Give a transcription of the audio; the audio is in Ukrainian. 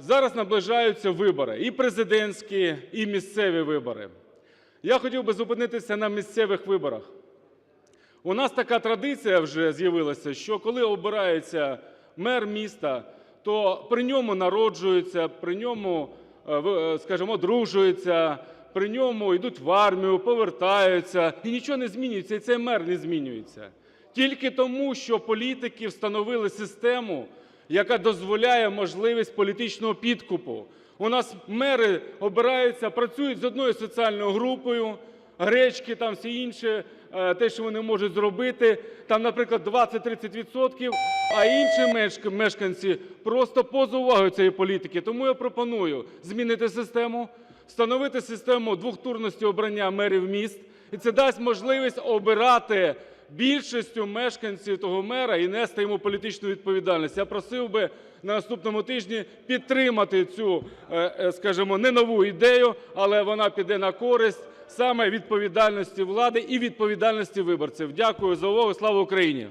Зараз наближаються вибори і президентські, і місцеві вибори. Я хотів би зупинитися на місцевих виборах. У нас така традиція вже з'явилася, що коли обирається мер міста, то при ньому народжуються, при ньому, е, е, скажімо, одружуються, при ньому йдуть в армію, повертаються, і нічого не змінюється, і цей мер не змінюється. Тільки тому, що політики встановили систему, яка дозволяє можливість політичного підкупу. У нас мери обираються, працюють з одною соціальною групою, гречки, там всі інше, те, що вони можуть зробити, там, наприклад, 20-30%, а інші мешк- мешканці просто поза увагою цієї політики. Тому я пропоную змінити систему, встановити систему двохтурності обрання мерів міст, і це дасть можливість обирати більшістю мешканців того мера і нести йому політичну відповідальність. Я просив би на наступному тижні підтримати цю, е, е, скажімо, не нову ідею, але вона піде на користь саме відповідальності влади і відповідальності виборців. Дякую за увагу. Слава Україні!